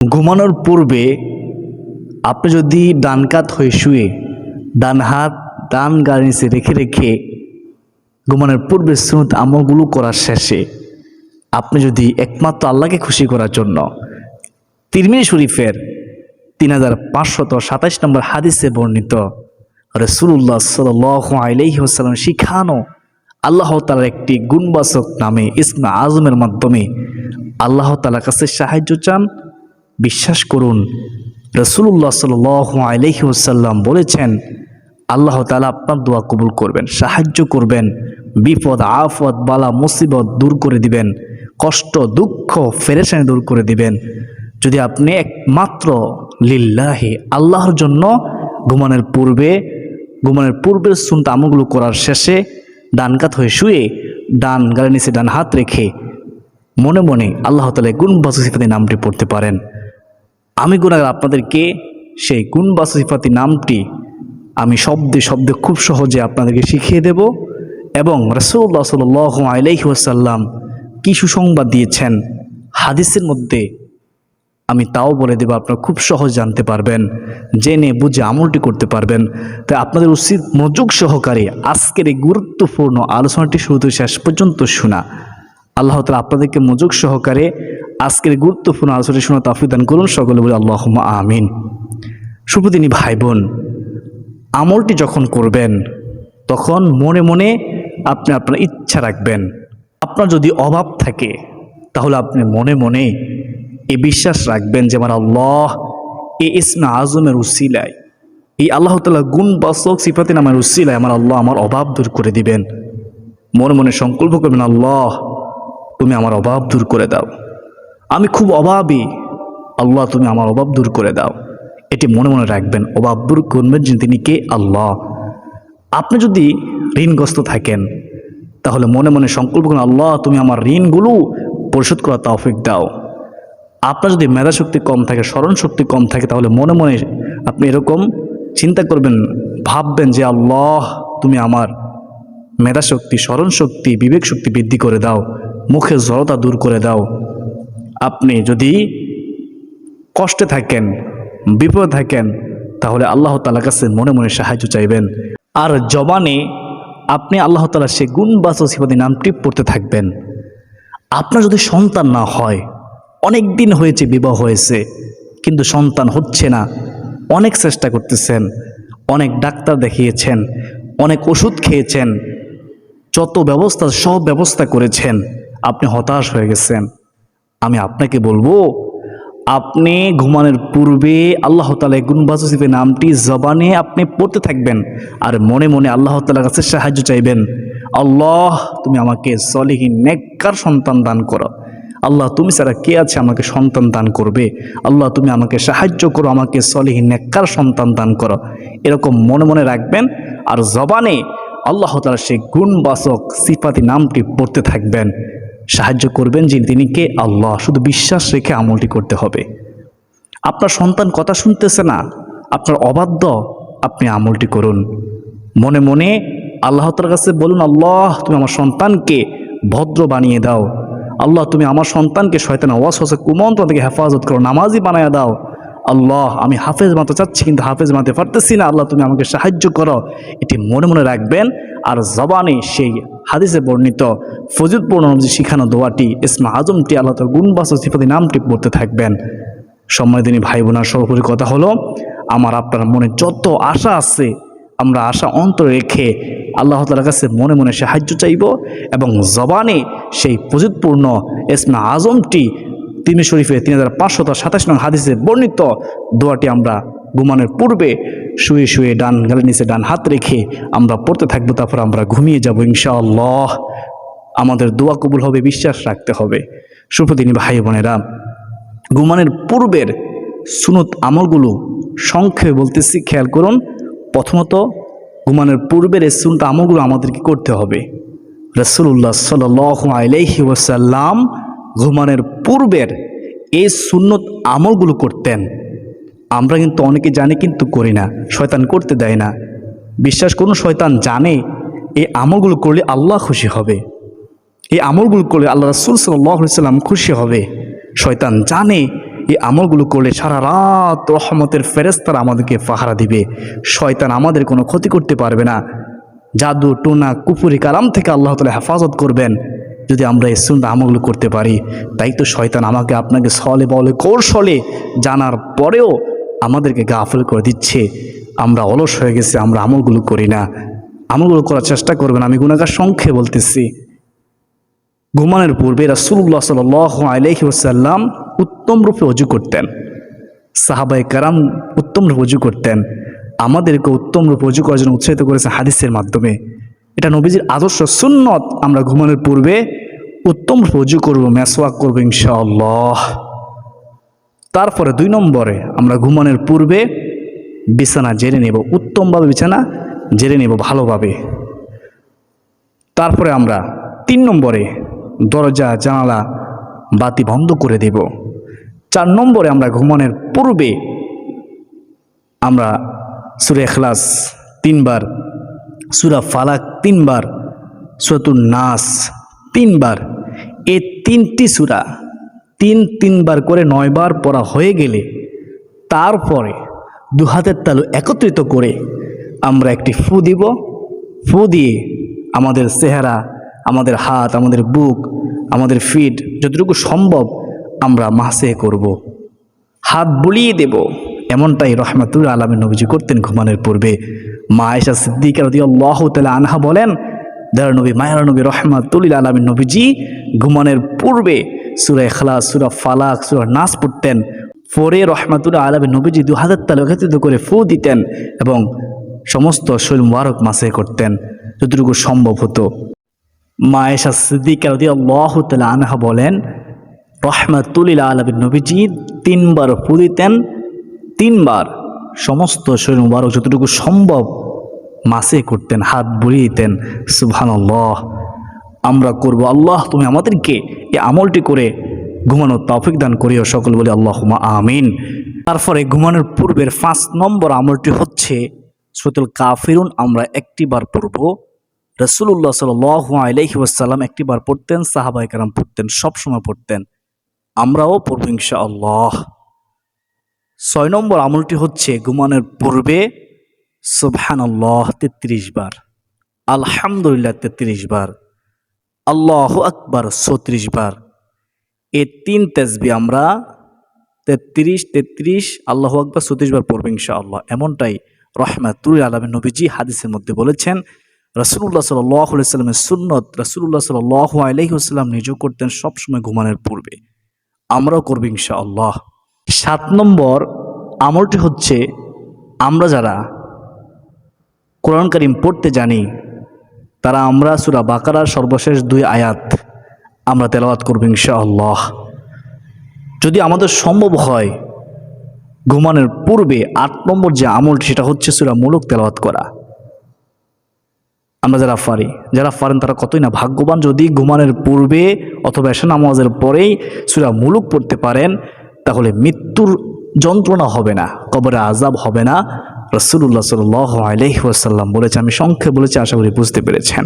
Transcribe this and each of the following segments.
ঘুমানোর পূর্বে আপনি যদি ডান কাত হয়ে শুয়ে ডান হাত, ডান গাড়ি নিচে রেখে রেখে ঘুমানোর পূর্বে সুনত আমলগুলো করার শেষে আপনি যদি একমাত্র আল্লাহকে খুশি করার জন্য তিরমিনি শরীফের তিন হাজার পাঁচশত সাতাইশ নম্বর হাদিসে বর্ণিত রসুল্লাহ সাল আলাইহি ওসাল্লাম শিখানো আল্লাহ তালার একটি গুণবাচক নামে ইসমা আজমের মাধ্যমে আল্লাহ তালার কাছে সাহায্য চান। বিশ্বাস করুন রসুল্লাহ সাল ওসাল্লাম বলেছেন, আল্লাহ তালা আপনার দোয়া কবুল করবেন, সাহায্য করবেন, বিপদ আফত বালা, মুসিবত দূর করে দিবেন, কষ্ট, দুঃখ, ফেরেশানি দূর করে দিবেন। যদি আপনি একমাত্র লিল্লাহে, আল্লাহর জন্য ঘুমানোর পূর্বে, ঘুমানোর পূর্বের সুন্ত আমলগুলো করার শেষে ডান কাত হয়ে শুয়ে ডান গাড়ি নিচে ডান হাত রেখে মনে মনে আল্লাহ তালা গুণ বাসুসিফাতি নামটি পড়তে পারেন। আমি গুণাগার আপনাদেরকে সেই গুণ বাসুসিফাতি নামটি আমি শব্দে শব্দে খুব সহজে আপনাদেরকে শিখিয়ে দেব এবং রসুল্লাহ সাল আলাইহি ওয়াসাল্লাম কি সুসংবাদ দিয়েছেন হাদিসের মধ্যে আমি তাও বলে দেবো, আপনারা খুব সহজ জানতে পারবেন, জেনে বুঝে আমলটি করতে পারবেন। তাই আপনাদের উচিত মনোযোগ সহকারে আজকের এই গুরুত্বপূর্ণ আলোচনাটি শুরু থেকে শেষ পর্যন্ত শোনা। আল্লাহ তালা আপনাদেরকে মনোযোগ সহকারে আজকের গুরুত্বপূর্ণ আলোচনাটি শোনা তাফিদান করুন। সকলে বলে আল্লাহ আমিন। সুপ্রদিনী ভাই বোন আমলটি যখন করবেন, তখন মনে মনে আপনি আপনার ইচ্ছা রাখবেন। আপনার যদি অভাব থাকে, তাহলে আপনি মনে মনে এ বিশ্বাস রাখবেন যে আমার আল্লাহ এ ইসমা আজমের উসিলায়, এই আল্লাহ তালা গুণ বাসক সিফাতে নামের উসিলায় আমার আল্লাহ আমার অভাব দূর করে দিবেন। মনে মনে সংকল্প করবেন, আল্লাহ তুমি আমার অভাব দূর করে দাও। আমি খুব অভাবী আল্লাহ, তুমি আমার অভাব দূর করে দাও। এটি মনে মনে রাখবেন অভাব দূর করবেন যে তিনি কে? আল্লাহ। আপনি যদি ঋণগ্রস্ত থাকেন, তাহলে মনে মনে সংকল্প করুন, আল্লাহ, তুমি আমার ঋণগুলো পরিশোধ করা তৌফিক দাও। আপনার যদি মেধা শক্তি কম থাকে স্মরণ শক্তি কম থাকে, তাহলে মনে মনে আপনি এরকম চিন্তা করবেন, ভাববেন যে আল্লাহ, তুমি আমার মেধা শক্তি স্মরণ শক্তি বিবেক শক্তি বৃদ্ধি করে দাও। মুখের জড়তা দূর করে দাও। আপনি যদি কষ্টে থাকেন, বিপদে থাকেন, তাহলে আল্লাহ তালার কাছে মনে মনে সাহায্য চাইবেন। আর জবানে আপনি আল্লাহ তালা সে গুণ বাস সিপাদি নামটি পড়তে থাকবেন। আপনার যদি সন্তান না হয়, অনেক দিন হয়েছে, বিবাহ হয়েছে, কিন্তু সন্তান হচ্ছে না। অনেক চেষ্টা করতেছেন, অনেক ডাক্তার দেখিয়েছেন, অনেক ওষুধ খেয়েছেন, যত ব্যবস্থা, সব ব্যবস্থা করেছেন, আপনি হতাশ হয়ে গেছেন। আমি আপনাকে বলব, আপনি ঘুমানোর পূর্বে আল্লাহ তালা গুনবাসিফের নামটি জবানে আপনি পড়তে থাকবেন আর মনে মনে আল্লাহ তালার কাছে সাহায্য চাইবেন। আল্লাহ, তুমি আমাকে সলিহীন নেককার সন্তান দান করো। আল্লাহ, তুমি ছাড়া কে আছে আমাকে সন্তান দান করবে? আল্লাহ, তুমি আমাকে সাহায্য করো, আমাকে সলিহীন নেককার সন্তান দান করো। এরকম মনে মনে রাখবেন আর জবানে আল্লাহ তালা সেই গুণবাসক সিফাতি নামটি পড়তে থাকবেন। সাহায্য করবেন যে তিনি কে? আল্লাহ। শুধু বিশ্বাস রেখে আমলটি করতে হবে। আপনার সন্তান কথা শুনতেছে না, আপনার অবাধ্য, আপনি আমলটি করুন। মনে মনে আল্লাহ তার কাছে বলুন, আল্লাহ, তুমি আমার সন্তানকে ভদ্র বানিয়ে দাও। আল্লাহ, তুমি আমার সন্তানকে শয়তান ওয়াস হসে কুমন্ত্র থেকে হেফাজত করো, নামাজি বানিয়ে দাও। আল্লাহ, আমি হাফেজ মাতে চাচ্ছি কিন্তু হাফেজ মানতে পারতেছি না। আল্লাহ, তুমি আমাকে সাহায্য করো। এটি মনে মনে রাখবেন। আর জবানে সেই হাদিসে বর্ণিত ফজিদপূর্ণ যে শিখানো দোয়াটি, ইসমা আজমটি, আল্লাহ তার গুণবাস সিফাতি নামটি পড়তে থাকবেন। সম্মানিনী ভাই বোনার সর্বোপরি কথা হলো, আমার আপনার মনে যত আশা আছে, আমরা আশা অন্তরে রেখে আল্লাহ তালার কাছে মনে মনে সাহায্য চাইব এবং জবানে সেই প্রযুৎপূর্ণ ইসমা আজমটি তিমি শরীফে তিন হাজার পাঁচশত সাতাশ নং হাদিসে বর্ণিত। দোয়াটি আমরা ঘুমানোর পূর্বে শুয়ে শুয়ে ডান গালের নিচে ডান হাত রেখে আমরা পড়তে থাকব, তারপর আমরা ঘুমিয়ে যাব ইনশাআল্লাহ। আমাদের দোয়া কবুল হবে, বিশ্বাস রাখতে হবে। সুপ্রদিনী ভাই বোনেরা, ঘুমানোর পূর্বের সুনত আমলগুলো সংক্ষেপে বলতেছি, খেয়াল করুন। প্রথমত, ঘুমানোর পূর্বের এই সুনত আমলগুলো আমাদেরকে করতে হবে। রসুল্লাহ সাল আলহি ওসাল্লাম ঘুমানোর পূর্বের এই সুন্নত আমলগুলো করতেন। আমরা কিন্তু অনেকে জানি কিন্তু করি না, শয়তান করতে দেয় না। বিশ্বাস করুন, শয়তান জানে এই আমলগুলো করলে আল্লাহ খুশি হবে। এই আমলগুলো করলে আল্লাহ রসুল সাল্লাম খুশি হবে। শয়তান জানে এই আমলগুলো করলে সারা রাত রহমতের ফেরেস্তারা আমাদেরকে পাহারা দিবে। শয়তান আমাদের কোনো ক্ষতি করতে পারবে না। জাদু, টোনা কুপুরি কালাম থেকে আল্লাহ তালা হেফাজত করবেন। যদি আমরা এই আমলগুলো করতে পারি, তাই তো শয়তান আমাকে আপনাকে সলে বলে কৌশলে জানার পরেও আমাদেরকে গাফল করে দিচ্ছে। আমরা অলস হয়ে গেছি, আমরা আমলগুলো করি না। আমলগুলো করার চেষ্টা করবেন, আমি গুণাগার সংখ্যে বলতেছি। ঘুমানোর পূর্বে রাসুল্লাহ সাল আলহি ওসাল্লাম উত্তম রূপে অজু করতেন। সাহাবাই কারাম উত্তম রূপে অজু করতেন। আমাদেরকে উত্তম রূপে অজু করার জন্য উৎসাহিত করেছেন হাদিসের মাধ্যমে। এটা নবীজির আদর্শ সুন্নত। আমরা ঘুমানোর পূর্বে উত্তম রূপে অজু করব, মেসওয়াক করব ইনশাআল্লাহ। তারপরে দুই নম্বরে আমরা ঘুমানোর পূর্বে বিছানা জেরে নেব, উত্তমভাবে বিছানা জেরে নেব ভালোভাবে। তারপরে আমরা তিন নম্বরে দরজা, জানালা, বাতি বন্ধ করে দেব। চার নম্বরে আমরা ঘুমানোর পূর্বে আমরা সুরে এখলাস তিনবার সুরা ফালাক তিনবার সুরাতুর নাস তিনবার। এই তিনটি সুরা তিন তিনবার করে নয়বার পড়া হয়ে গেলে তারপরে দু হাতের তালু একত্রিত করে আমরা একটি ফু দিব। ফু দিয়ে আমাদের চেহারা, আমাদের হাত, আমাদের বুক, আমাদের ফিট যতটুকু সম্ভব আমরা মাসে করব। হাত বুলিয়ে দেব, এমনটাই রহমাতুল আলমের নবীজি করতেন ঘুমানোর পূর্বে। মা আয়সা সিদ্দিকা রদি আল্লাহ তালা আনহা বলেন দার নবী, মায়ার নবী রহমাতুল আলমের নবীজি, ঘুমানোর পূর্বে সুরা এখলা সুরা ফালাক, সুরা নাচ পড়তেন। পরে রহমাতুল্লাহ আলমের নবীজি দু হাজার তাল একত্রিত করে ফু দিতেন এবং সমস্ত শৈল মুবারক মাসে করতেন। যতটুকু সম্ভব হতো। মায়েশা সিদ্দিকা রদি আল্লাহ তালা আনহা বলেন, রহমাতুল্লিল আলমের নবীজি তিনবার ফু দিতেন, তিনবার সমস্ত শরীর মুবারক যতটুকু সম্ভব মাসে করতেন, হাত বুড়িয়ে দিতেন। সুবহান আমরা করব, আল্লাহ তুমি আমাদেরকে এই আমলটি করে ঘুমানোর তৌফিক দান করিও। সকল বলে আল্লাহ আমিন। তারপরে ঘুমানোর পূর্বের পাঁচ নম্বর আমলটি হচ্ছে সুতুল কাফিরুন। আমরা একটিবার পড়ব। রসুল্লাহ সাল আলহি ওয়াসাল্লাম একটিবার পড়তেন সাহাবাই কারাম পড়তেন, সবসময় পড়তেন। আমরাও পড়ব ইনশা আল্লাহ ছয় নম্বর আমলটি হচ্ছে ঘুমানোর পূর্বে সুবহান আল্লাহ তেত্রিশ বার, আলহামদুলিল্লাহ তেত্রিশ বার, আল্লাহ আকবার ছত্রিশ বার। এ তিন তেজবি আমরা তেত্রিশ তেত্রিশ, আল্লাহ আকবার ছত্রিশ বার পড়ব ইনশা আল্লাহ এমনটাই রহমাতুল আলমের নবীজি হাদিসের মধ্যে বলেছেন রসুল্লাহ সাল্লামের সুন্নত রসুল্লাহ সাল আলহিহাস্লাম নিজেও করতেন সবসময় ঘুমানোর পূর্বে। আমরাও করব ইনশা আল্লাহ সাত নম্বর আমলটি হচ্ছে, আমরা যারা কোরআন করিম পড়তে জানি, তারা আমরা সুরা বাকারার সর্বশেষ দুই আয়াত আমরা তেলাওয়াত করব ইনশাআল্লাহ। যদি আমাদের সম্ভব হয়, ঘুমানোর পূর্বে আট নম্বর যে আমলটি, সেটা হচ্ছে সুরা মূলক তেলাওয়াত করা। আমরা যারা পারি, যারা পারেন তারা কতই না ভাগ্যবান, যদি ঘুমানোর পূর্বে অথবা এসা নামাজের পরেই সুরা মুলুক পড়তে পারেন তাহলে মৃত্যুর যন্ত্রণা হবে না, কবরে আজাব হবে না। রসুল্লাহ সাল আলহিহাসাল্লাম বলেছে, আমি সংক্ষেপ বলেছি, আশা করি বুঝতে পেরেছেন।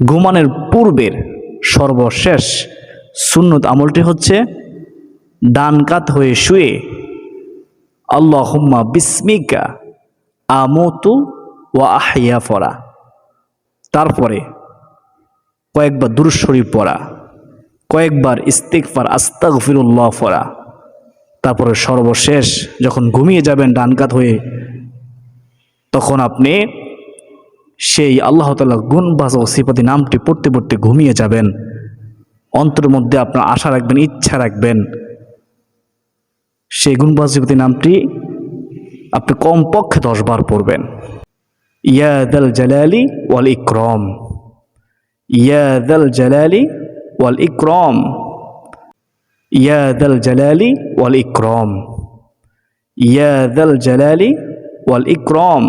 ঘুমানের পূর্বের সর্বশেষ সুন্নত আমলটি হচ্ছে, ডান কাত হয়ে শুয়ে আল্লাহ হুম্মা বিস্মিকা আমতু ও আহিয়া ফরা। তারপরে কয়েকবার দুরুশরীফ পড়া, কয়েকবার ইস্তেকফার আস্তাগফিরুল্লাহ পড়া। তারপরে সর্বশেষ যখন ঘুমিয়ে যাবেন ডানকাত হয়ে, তখন আপনি সেই আল্লাহ তালা গুণবাস ও সিপাতি নামটি পড়তে পড়তে ঘুমিয়ে যাবেন। অন্তরের মধ্যে আপনার আশা রাখবেন, ইচ্ছা রাখবেন। সেই সিপাতি নামটি আপনি কমপক্ষে দশবার পড়বেন। ইয়াদাল জালালি ওয়াল ইকরম। ইয়াদাল জালালি ওয়াল ইকরম। ইয়াদাল জালালি ওয়াল ইকরম। ইয়াদাল জালালি ওয়াল ইকরম।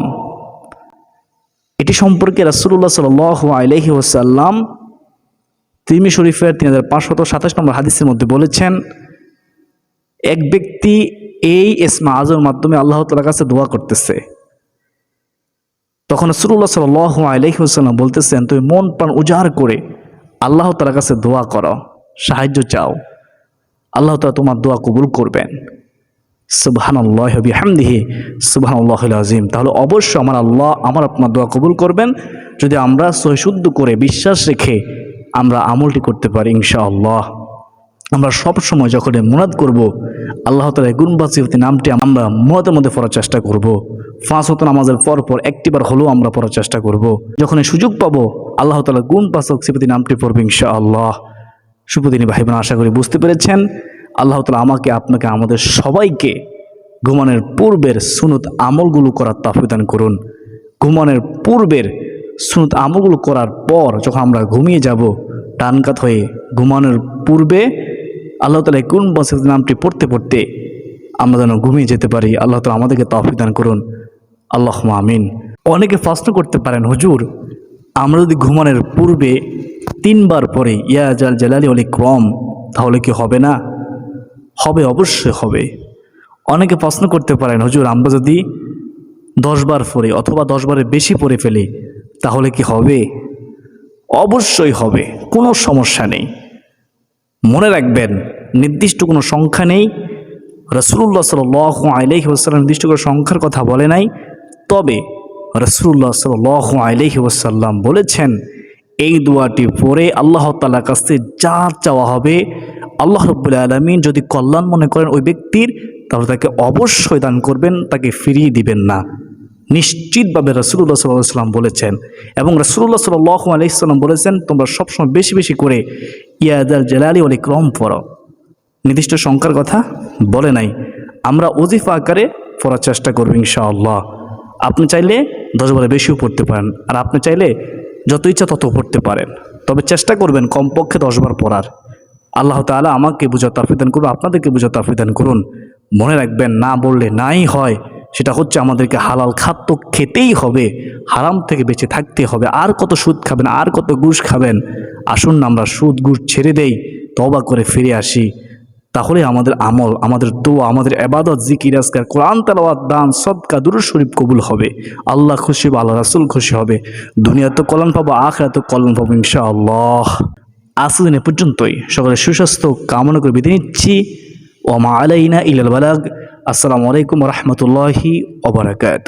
এটি সম্পর্কে রাসুল্লাহ সাল আলহি ওসাল্লাম তিমি শরীফের তিন হাজার পাঁচশত সাতাশ নম্বর হাদিসের মধ্যে বলেছেন, এক ব্যক্তি এই এসমা আজমের মাধ্যমে আল্লাহ তালার কাছে দোয়া করতেছে। তখন সুরুল্লাহ সাল আলহিউসাল্লাম বলতেছেন, তুমি মন প্রাণ উজাড় করে আল্লাহ তালার কাছে দোয়া করো, সাহায্য চাও। আল্লাহ তালা তোমার দোয়া কবুল করবেন। সুবহানাল্লাহ বিহামদিহি। সুবহানাল্লাহ আজিম তাহলে অবশ্যই আমার আল্লাহ আমার আপনার দোয়া কবুল করবেন। যদি আমরা সহিশুদ্ধ করে বিশ্বাস রেখে আমরা আমলটি করতে পারি, ইনশাআল্লাহ। আমরা সব সময় যখন মুনাদ করব, আল্লাহ তালা গুণবাসিফতি নামটি আমরা মুনাদের মধ্যে পড়ার চেষ্টা করব। ফাঁস হতো নামাজের পর পর একটিবার হলেও আমরা পড়ার চেষ্টা করব। যখন সুযোগ পাবো, আল্লাহ তালা গুণ পাশক সিফতি নামটি পড়বে, ইনশাআল্লাহ। সুপদিনী ভাই বোন আশা করি বুঝতে পেরেছেন। আল্লাহ তালা আমাকে, আপনাকে, আমাদের সবাইকে ঘুমানোর পূর্বের সুনত আমলগুলো করার তাফিদান করুন। ঘুমানোর পূর্বের সুনত আমলগুলো করার পর যখন আমরা ঘুমিয়ে যাব টানকাত হয়ে ঘুমানোর পূর্বে আল্লাহ তালা কোন বছর নামটি পড়তে পড়তে আমরা যেন ঘুমিয়ে যেতে পারি। আল্লাহ তালা আমাদেরকে তাফিদান করুন। আল্লাহ আমিন। অনেকে প্রশ্ন করতে পারেন, হুজুর আমরা যদি ঘুমানোর পূর্বে তিনবার পরে ইয়া জাল জালালি অলি ক্রম তাহলে কি হবে না? হবে, অবশ্যই হবে। অনেকে প্রশ্ন করতে পারেন, হুজুর, আমরা যদি দশবার পরে অথবা দশবারের বেশি পরে ফেলি, তাহলে কি হবে? অবশ্যই হবে, কোনো সমস্যা নেই। মনে রাখবেন, নির্দিষ্ট কোনো সংখ্যা নেই। রসুল্লাহ সাল আলহি নির্দিষ্ট কোনো সংখ্যার কথা বলে নাই। তবে রসুল্লাহ সাল আলহি ওসাল্লাম বলেছেন, এই দোয়াটি পরে আল্লাহ তালার কাছ যা চাওয়া হবে, আল্লাহ রব্বুল আলমিন যদি কল্যাণ মনে করেন ওই ব্যক্তির, তাহলে তাকে অবশ্যই দান করবেন, তাকে ফিরিয়ে দিবেন না। নিশ্চিতভাবে রসুল্লাহ সাল্লাম বলেছেন এবং রসুল্লাহ সাল আলাইসাল্লাম বলেছেন, তোমরা সবসময় বেশি বেশি করে ইয়াদাল জেলালি অলি ক্রম পড়ো। নির্দিষ্ট সংখ্যার কথা বলে নাই। আমরা অজিফা আকারে পড়ার চেষ্টা করব ইনশাআল্লাহ। আপনি চাইলে দশবারে বেশিও পড়তে পারেন। আর আপনি চাইলে যত ইচ্ছা তত পড়তে পারেন। তবে চেষ্টা করবেন কমপক্ষে দশবার পড়ার। আল্লাহ তালা আমাকে বুঝা তাফিদান করুন, আপনাদেরকে বুঝা তাফিদান করুন। মনে রাখবেন, না বললে নাই হয়। সেটা হচ্ছে আমাদেরকে হালাল খাদ্য খেতেই হবে। হারাম থেকে বেঁচে থাকতে হবে। আর কত সুদ খাবেন, আর কত ঘুষ খাবেন। আসুন না আমরা সুদ, ঘুষ ছেড়ে দেই তবা করে ফিরে আসি। তাহলে আমাদের আমল, আমাদের দোয়া, আমাদের এবাদত জিকির, আজকার কোরআন, তালাওয়াত, দান, সদকা দুরু শরীফ কবুল হবে। আল্লাহ খুশি হবে, আল্লাহ রাসুল খুশি হবে। দুনিয়া তো কল্যাণ পাবো আখরা তো কল্যাণ পাবো ইনশাআল্লাহ। আজ দিনে পর্যন্তই। সকলে সুস্বাস্থ্য কামনা করে বিদায় নিচ্ছি। ওমা আলাইনা ইলাল বালাগ। আসসালামু আলাইকুম রহমতুল্লাহি ওবরাকাত